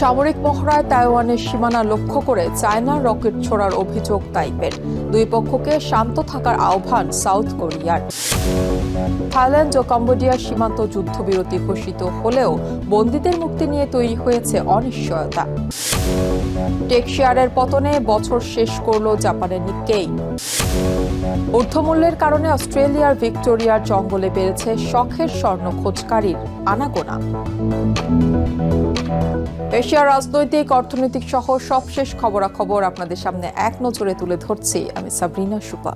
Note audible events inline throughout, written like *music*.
সামরিক মহড়ায় তাইওয়ানের সীমানা লক্ষ্য করে চায়নার রকেট ছোড়ার অভিযোগ তাইপের। দুই পক্ষকে শান্ত থাকার আহ্বান সাউথ কোরিয়ার। থাইল্যান্ড ও কম্বোডিয়ার সীমান্ত যুদ্ধবিরতি ঘোষিত হলেও বন্দীদের মুক্তি নিয়ে তৈরি হয়েছে অনিশ্চয়তা। টেক শেয়ারের পতনে বছর শেষ করল জাপানের নিকেই। ঊর্ধ্বমূল্যের কারণে অস্ট্রেলিয়ার ভিক্টোরিয়ার জঙ্গলে বেড়েছে শখের স্বর্ণ খোঁজকারীর আনাগোনা। এশিয়ার রাজনৈতিক, অর্থনৈতিক সহ সবশেষ খবরাখবর আপনাদের সামনে এক নজরে তুলে ধরছি আমি সাবরিনা সুপা।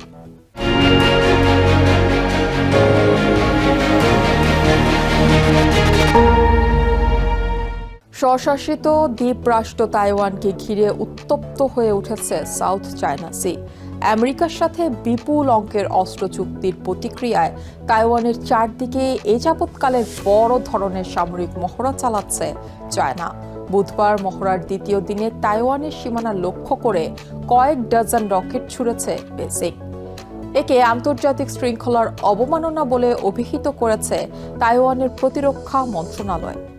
স্বশাসিত দ্বীপরাষ্ট্র তাইওয়ানকে ঘিরে উত্তপ্ত হয়ে উঠেছে সাউথ চায়না সি। আমেরিকার সাথে বিপুল অঙ্কের অস্ত্র চুক্তির প্রতিক্রিয়ায় তাইওয়ানের চারদিকে এ যাবৎকালের বড় ধরনের সামরিক মহড়া চালাচ্ছে চায়না। বুধবার মহড়ার দ্বিতীয় দিনে তাইওয়ানের সীমানা লক্ষ্য করে কয়েক ডজন রকেট ছুড়েছে বেসিক একে আন্তর্জাতিক শৃঙ্খলার অবমাননা বলে অভিহিত করেছে তাইওয়ানের প্রতিরক্ষা মন্ত্রণালয়।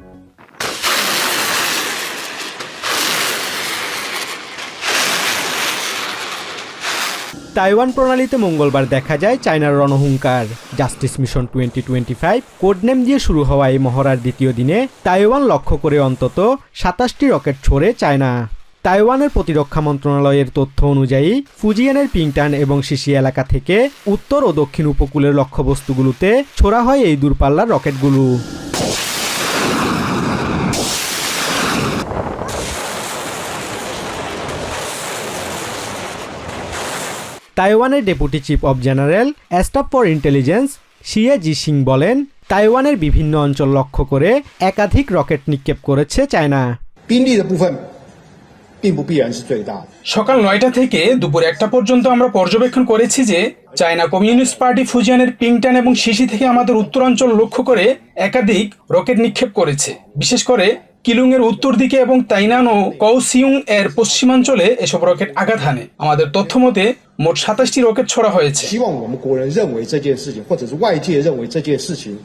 তাইওয়ান প্রণালীতে মঙ্গলবার দেখা যায় চায়নার রণহুঙ্কার। Justice mission twenty twenty five codename দিয়ে শুরু হওয়া এই মহড়ার দ্বিতীয় দিনে তাইওয়ান লক্ষ্য করে অন্তত সাতাশটি রকেট ছোড়ে চায়না। তাইওয়ানের প্রতিরক্ষা মন্ত্রণালয়ের তথ্য অনুযায়ী, ফুজিয়ানের পিংটান এবং শিশি এলাকা থেকে উত্তর ও দক্ষিণ উপকূলের লক্ষ্যবস্তুগুলোতে ছোড়া হয় এই দূরপাল্লার রকেটগুলো। তাইওয়ানের deputy chief of general, staff for intelligence, Hsieh Jih Sheng বলেন, তাইওয়ানের বিভিন্ন অঞ্চল লক্ষ্য করে একাধিক রকেট নিক্ষেপ করেছে চায়না। সকাল নয়টা থেকে দুপুর একটা পর্যন্ত আমরা পর্যবেক্ষণ করেছি যে চায়না কমিউনিস্ট পার্টি ফুজিয়ানের পিংটান এবং শিশি থেকে আমাদের উত্তরাঞ্চল লক্ষ্য করে একাধিক রকেট নিক্ষেপ করেছে বিশেষ করে কিলুং এর উত্তর দিকে এবং তাইনান ও কৌসিউং এর পশ্চিমাঞ্চলে এসব রকেট আঘাত হানে আমাদের তথ্য মতে মোট সাতাশটি রকেট ছোড়া হয়েছে।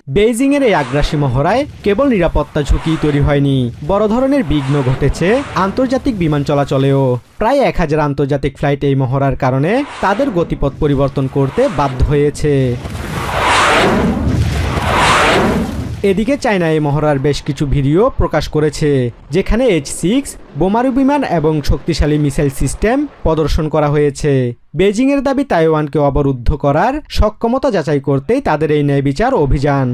বেইজিং এর এই আগ্রাসী মহড়ায় কেবল নিরাপত্তা ঝুঁকি তৈরি হয়নি বড় ধরনের বিঘ্ন ঘটেছে আন্তর্জাতিক বিমান চলাচলেও। প্রায় এক হাজার আন্তর্জাতিক ফ্লাইট এই মহড়ার কারণে তাদের গতিপথ পরিবর্তন করতে বাধ্য হয়েছে। এদিকে চায়না এই মহড়ার বেশ কিছু ভিডিও প্রকাশ করেছে, যেখানে এইচ সিক্স, বোমারু বিমান এবং শক্তিশালী মিসাইল সিস্টেম প্রদর্শন করা হয়েছে। বেজিংয়ের দাবি তাইওয়ানকে অবরুদ্ধ করার সক্ষমতা যাচাই করতেই তাদের এই ন্যায় বিচার অভিযান।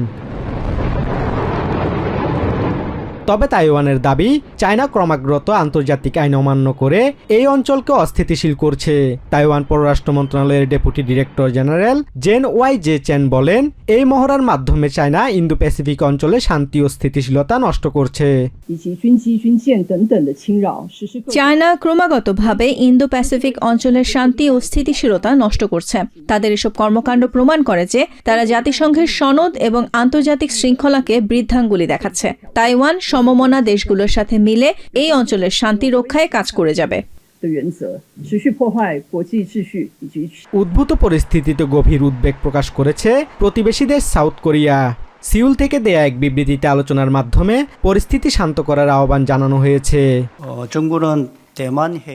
তবে তাইওয়ানের দাবি, চায়না ক্রমাগত আন্তর্জাতিক আইন অমান্য করে এই অঞ্চলকে অস্থিতিশীল করছে। তাইওয়ান পররাষ্ট্র মন্ত্রণালয়ের deputy director general gen Y J chain বলেন, এই মহড়ার মাধ্যমে চায়না ইন্দো প্যাসিফিক অঞ্চলে শান্তি ও স্থিতিশীলতা নষ্ট করছে। চায়না ক্রমাগতভাবে ইন্দো প্যাসিফিক অঞ্চলের শান্তি ও স্থিতিশীলতা নষ্ট করছে। তাদের এসব কর্মকাণ্ড প্রমাণ করে যে, তারা জাতিসংঘের সনদ এবং আন্তর্জাতিক শৃঙ্খলাকে বৃদ্ধাঙ্গুলি দেখাচ্ছে। তাইওয়ান সমমনা দেশগুলোর সাথে মিলে এই অঞ্চলের শান্তি রক্ষায় কাজ করে যাবে। উদ্ভূত পরিস্থিতিতে গভীর উদ্বেগ প্রকাশ করেছে প্রতিবেশীদের সাউথ কোরিয়া। সিউল থেকে দেয়া এক বিবৃতিতে আলোচনার মাধ্যমে পরিস্থিতি শান্ত করার আহ্বান জানানো হয়েছে।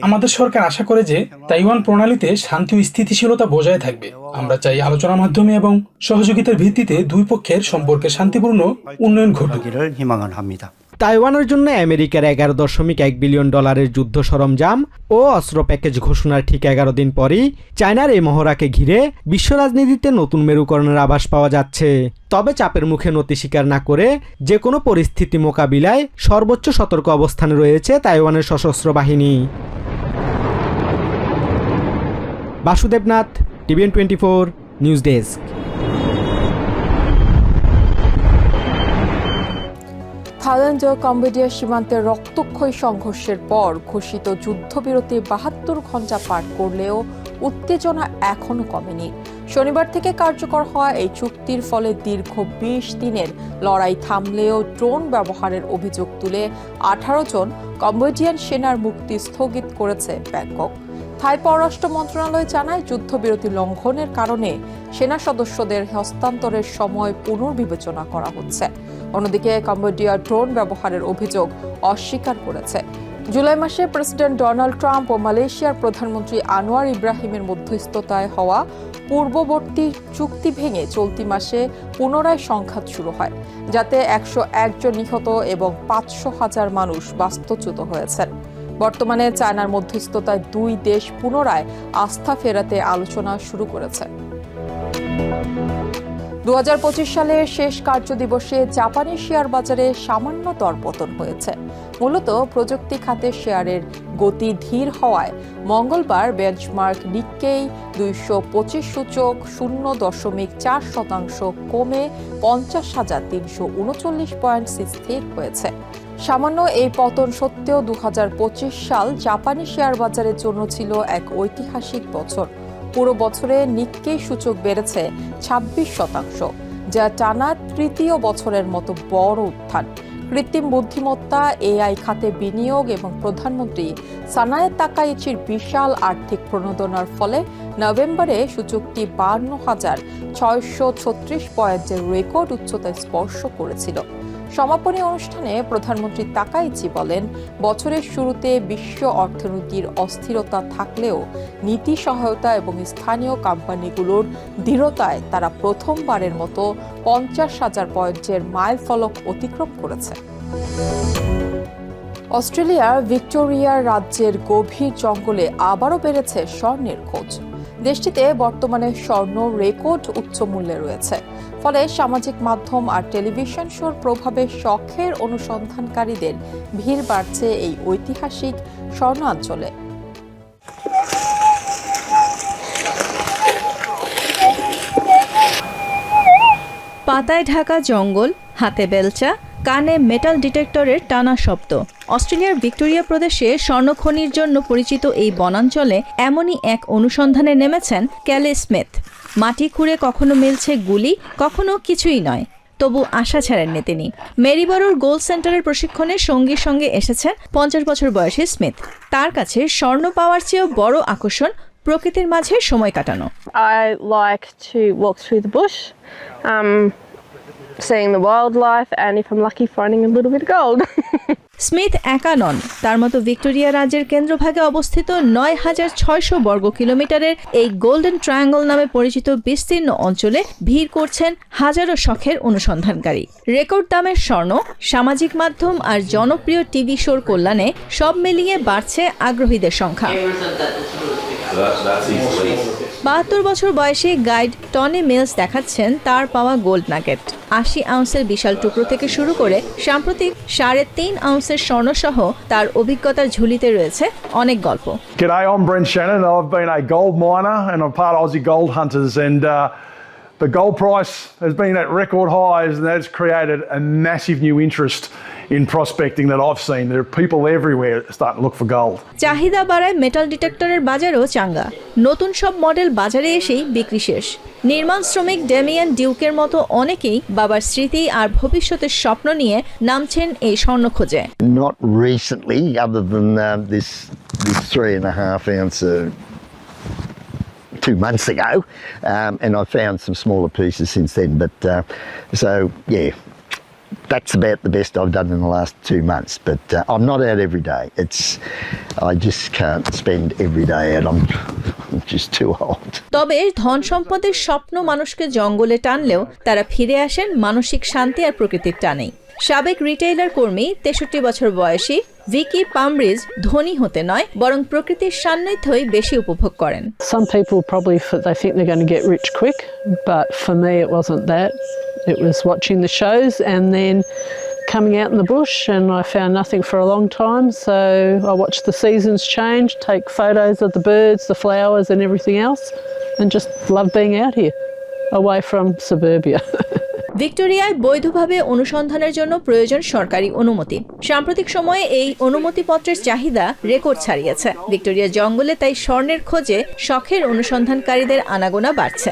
আমাদের সরকার আশা করে যে তাইওয়ান প্রণালীতে শান্তি ও স্থিতিশীলতা বজায় থাকবে। আমরা চাই আলোচনার মাধ্যমে এবং সহযোগিতার ভিত্তিতে দুই পক্ষের সম্পর্কে শান্তিপূর্ণ উন্নয়ন ঘটবে তাইওয়ানের জন্য আমেরিকার এগারো দশমিক এক বিলিয়ন ডলারের যুদ্ধ সরঞ্জাম ও অস্ত্র প্যাকেজ ঘোষণার ঠিক এগারো দিন পরই চায়নার এই মহড়াকে ঘিরে বিশ্ব রাজনীতিতে নতুন মেরুকরণের আভাস পাওয়া যাচ্ছে। তবে চাপের মুখে নতি স্বীকার না করে যে কোনো পরিস্থিতি মোকাবিলায় সর্বোচ্চ সতর্ক অবস্থানে রয়েছে তাইওয়ানের সশস্ত্র বাহিনী। Basudeb Nath, TVN twenty four, news desk. Thailand ও কম্বোডিয়া সীমান্তে রক্তক্ষয়ী সংঘর্ষের পর ঘোষিত যুদ্ধবিরতি বাহাত্তর ঘণ্টা পার করলেও উত্তেজনা এখনও কমেনি। শনিবার থেকে কার্যকর হওয়া এই চুক্তির ফলে দীর্ঘ বিশ দিনের লড়াই থামলেও ড্রোন ব্যবহারের অভিযোগ তুলে আঠারো জন কম্বোডিয়ান সেনার মুক্তি স্থগিত করেছে ব্যাংকক। থাই পররাষ্ট্র মন্ত্রণালয় জানায় যুদ্ধবিরতি লঙ্ঘনের কারণে সেনা সদস্যদের হস্তান্তরের সময় পুনর্বিবেচনা করা হচ্ছে। অন্যদিকে কম্বোডিয়া ড্রোন ব্যবহারের অভিযোগ অস্বীকার করেছে। জুলাই মাসে প্রেসিডেন্ট ডোনাল্ড ট্রাম্প ও মালয়েশিয়ার প্রধানমন্ত্রী আনোয়ার ইব্রাহিমের মধ্যস্থতায় হওয়া পূর্ববর্তী চুক্তি ভেঙে চলতি মাসে পুনরায় সংঘাত শুরু হয়, যাতে একশো একজন নিহত এবং পাঁচশো হাজার মানুষ বাস্তুচ্যুত হয়েছেন। বর্তমানে চায়নার মধ্যস্থতায় দুই দেশ পুনরায় আস্থা ফেরাতে আলোচনা শুরু করেছে। দু সালের শেষ কার্য দিবসে জাপানি শেয়ার বাজারে সামান্য দরপতন হয়েছে। মূলত প্রযুক্তি খাতের শেয়ারের গতি ধীর হওয়ায় মঙ্গলবার বেঞ্চমার্ক নিক্কেই দুইশো পঁচিশ সূচক শূন্য দশমিক চার শতাংশ কমে পঞ্চাশ হাজার তিনশো উনচল্লিশ পয়েন্ট স্থির হয়েছে। সামান্য এই পতন সত্ত্বেও দু হাজার পঁচিশ সাল জাপানি শেয়ার বাজারের জন্য ছিল এক ঐতিহাসিক বছর। পুরো বছরে নিক্কেই সূচক বেড়েছে ছাব্বিশ শতাংশ, যা টানা তৃতীয় বছরের মতো বড় উত্থান। কৃত্রিম বুদ্ধিমত্তা, এআই খাতে বিনিয়োগ এবং প্রধানমন্ত্রী সানায়ে তাকাইচির বিশাল আর্থিক প্রণোদনার ফলে নভেম্বরে সূচকটি বান্ন হাজার ছয়শো ছত্রিশ পয়েন্টের রেকর্ড উচ্চতায় স্পর্শ করেছিল। সমাপনী অনুষ্ঠানে প্রধানমন্ত্রী তাকাইচি বলেন, বছরের শুরুতে বিশ্ব অর্থনীতির অস্থিরতা থাকলেও নীতি সহায়তা এবং স্থানীয় কোম্পানিগুলোর দৃঢ়তায় তারা প্রথমবারের মতো পঞ্চাশ হাজার পয়েন্টের মাইল ফলক অতিক্রম করেছে। অস্ট্রেলিয়ার ভিক্টোরিয়ার রাজ্যের গভীর জঙ্গলে আবারও বেড়েছে স্বর্ণের খোঁজ। দেশটিতে বর্তমানে স্বর্ণ রেকর্ড উচ্চ মূল্যে রয়েছে। ফলে সামাজিক মাধ্যম আর টেলিভিশন শোর প্রভাবে শখের অনুসন্ধানকারীদের ভিড় বাড়ছে এই ঐতিহাসিক স্বর্ণাঞ্চলে। পাতায় ঢাকা জঙ্গল, হাতে বেলচা কানে মেটাল ডিটেক্টরের টানা শব্দ। অস্ট্রেলিয়ার ভিক্টোরিয়া প্রদেশে স্বর্ণখনির জন্য পরিচিত এই বনাঞ্চলে এমনই এক অনুসন্ধানে নেমেছেন ক্যালে স্মিথ। মাটি খুঁড়ে কখনো মিলছে গুলি কখনো কিছুই নয়। তবু আশা ছাড়েননি তিনি। মেরিবরোর গোল সেন্টারের প্রশিক্ষণে সঙ্গীর সঙ্গে এসেছেন পঞ্চাশ বছর বয়সী স্মিথ। তার কাছে স্বর্ণ পাওয়ার চেয়েও বড় আকর্ষণ প্রকৃতির মাঝে সময় কাটানো। I like to walk through the bush, um, seeing the wildlife, and if I'm lucky, finding a little bit of gold. *laughs* Smith একা নন। তার মতো ভিক্টোরিয়া রাজ্যের কেন্দ্রভাগে অবস্থিত নয় হাজার ছয়শো বর্গ কিলোমিটারের এই গোল্ডেন ট্রায়াঙ্গল নামে পরিচিত বিস্তীর্ণ অঞ্চলে ভিড় করছেন হাজারো শখের অনুসন্ধানকারী। রেকর্ড দামের স্বর্ণ সামাজিক মাধ্যম আর জনপ্রিয় টিভি শোর কল্যাণে সব মিলিয়ে বাড়ছে আগ্রহীদের সংখ্যা। বাহাত্তর বছর বয়সে গাইড টনি মিলস দেখাচ্ছেন তার পাওয়া গোল্ড নাগেট। আশি আউন্সের বিশাল টুকরো থেকে শুরু করে সাম্প্রতিক সাড়ে তিন আউন্সের স্বর্ণসহ তার অভিজ্ঞতার ঝুলিতে রয়েছে অনেক গল্প। The gold price has been at record highs, and that's created a massive new interest in prospecting that I've seen. There are people everywhere starting to look for gold. চাহিদা বাড়ায় মেটাল ডিটেক্টরের বাজারও চাঙ্গা নতুন সব মডেল বাজারে এসেই বিক্রি শেষ নির্মাণ শ্রমিক ডেমিয়ান ডিউকের মতো অনেকেই বাবার স্মৃতি আর ভবিষ্যতের স্বপ্ন নিয়ে নামছেন এই স্বর্ণ খোঁজে Not recently, other than um, this this three and a half ounce uh, two months ago, um, and I found some smaller pieces since then. But uh, so yeah, that's about the best I've done in the last two months. But uh, I'm not out every day. It's I just can't spend every day out. I'm, I'm just too old. তবে ধন সম্পদের স্বপ্ন মানুষকে জঙ্গলে টানলেও তারা ফিরে আসেন মানসিক শান্তি আর প্রকৃতির টানেই সাবেক রিটেইলার কর্মী তেষট্টি বছর বয়সী ভিকি পামব্রিজ ধনী হতে নয় বরং প্রকৃতির সান্নিধ্যই বেশি উপভোগ করেন Some people probably they think they're going to get rich quick, but for me it wasn't that. It was watching the shows and then coming out in the bush, and I found nothing for a long time. So I watched the seasons change, take photos of the birds, the flowers, and everything else, and just love being out here, away from suburbia. ভিক্টোরিয়ায় বৈধভাবে অনুসন্ধানের জন্য প্রয়োজন সরকারি অনুমতি সাম্প্রতিক সময়ে এই অনুমতিপত্রের চাহিদা রেকর্ড ছাড়িয়েছে ভিক্টোরিয়া জঙ্গলে তাই স্বর্ণের খোঁজে শখের অনুসন্ধানকারীদের আনাগোনা বাড়ছে